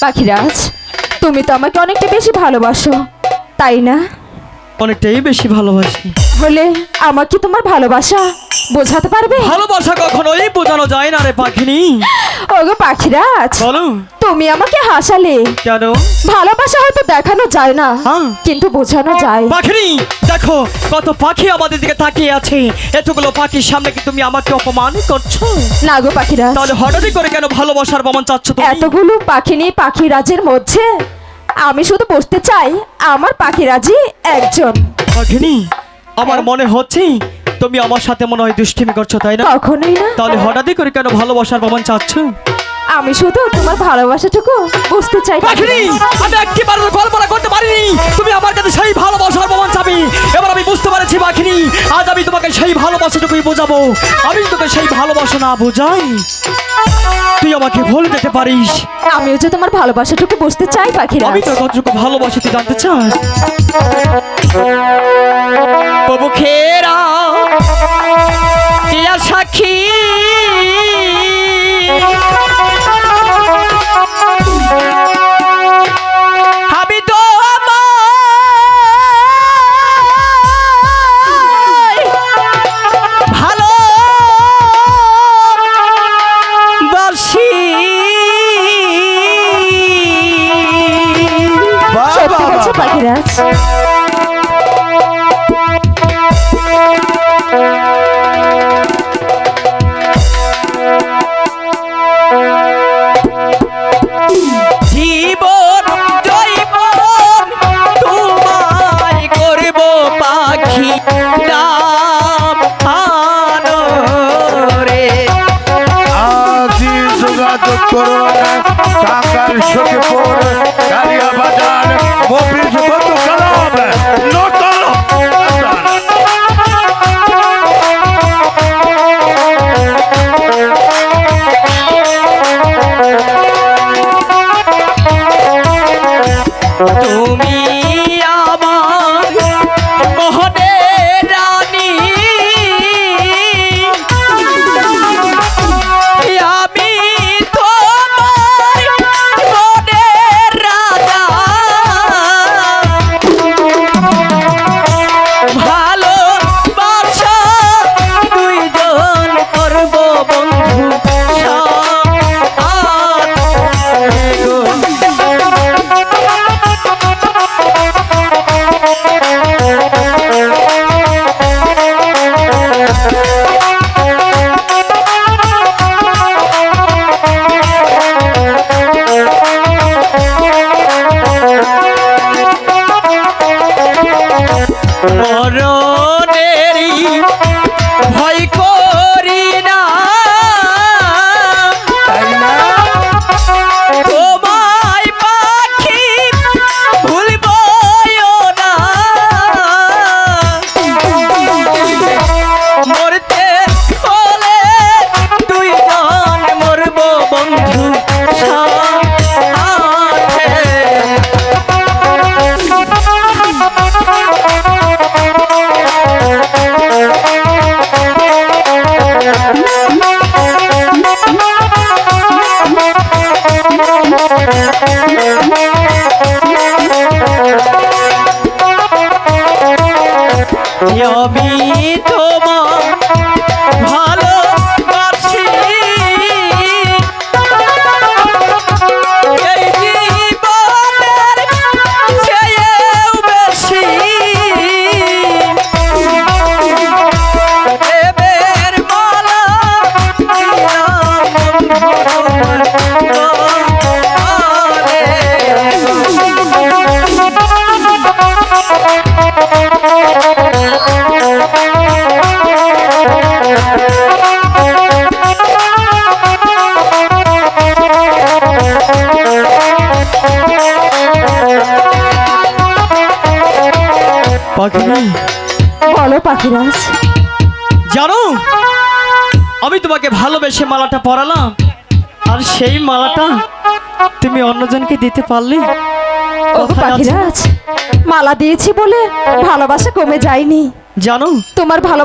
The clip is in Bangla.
পাখিরাজ তুমি তো আমাকে অনেকটা বেশি ভালোবাসো তাই না? অনেকটাই বেশি ভালোবাসি। হলে আমাকে তোমার ভালোবাসা বোঝাতে পারবে? ভালোবাসা কখনোই বোঝানো যায় না রে পাখিনি। ওগো পাখিরাজ বলো। তুমি আমাকে হাসালে। কেন? ভালোবাসা হয়তো দেখানো যায় না হ্যাঁ। কিন্তু বোঝানো যায়। পাখিনি দেখো কত পাখি আমাদের দিকে তাকিয়ে আছে। এতগুলো পাখির সামনে কি তুমি আমাকে অপমান করছ? না গো পাখিরাজ। তাহলে হঠাৎই করে কেন ভালোবাসার প্রমাণ চাচ্ছ তুমি? এতগুলো পাখি নিয়ে পাখিরাজের মধ্যে আমি শুধু বসতে চাই আমার পাখিরাজি একজন। পাখিনি আমার মনে হচ্ছে তুমি আমার সাথে মনে হয় দুষ্টিমি করছ তাই না? কখনোই না। তাহলে হঠাৎই করে কেন ভালোবাসার প্রমাণ চাচ্ছ? আমি শুধু তোমার ভালোবাসাটুকু বুঝতে চাই। পাখিনি! আমি একটিবার কল্পনা করতে পারিনি। তুমি আমার কাছে সেই ভালোবাসার প্রমাণ চাবি। এবার আমি বুঝতে পারছি পাখিনি। আজ আমি তোমাকে সেই ভালোবাসাটুকুই বোঝাবো। আমি তোকে সেই ভালোবাসা না বোঝাই। তুই আমাকে ভুলে যেতে পারিস। আমিও যে তোমার ভালোবাসাটুকু বুঝতে চাই পাখিরা। আমি তোর কতটুকু ভালোবাসি তুই জানতে চাস? পাখিরাজ জীবন জৈবন তোমায় করব পাখি নাম আনরে। আজি যোগাযোগ করুন টাকার শোকে পড়ে কালিয়া বাজার। Vou pedir pra না আমি তোমার পাখি। বলো পাখিরাজ। জানো আমি তোমাকে ভালোবেসে মালাটা পরালাম। আর সেই মালাটা তুমি অন্যজনকে দিতে পারলে? পাখিরাজ মালা দিয়েছি বলে ভালোবাসা কমে যায়নি। জানো। তোমার ভালো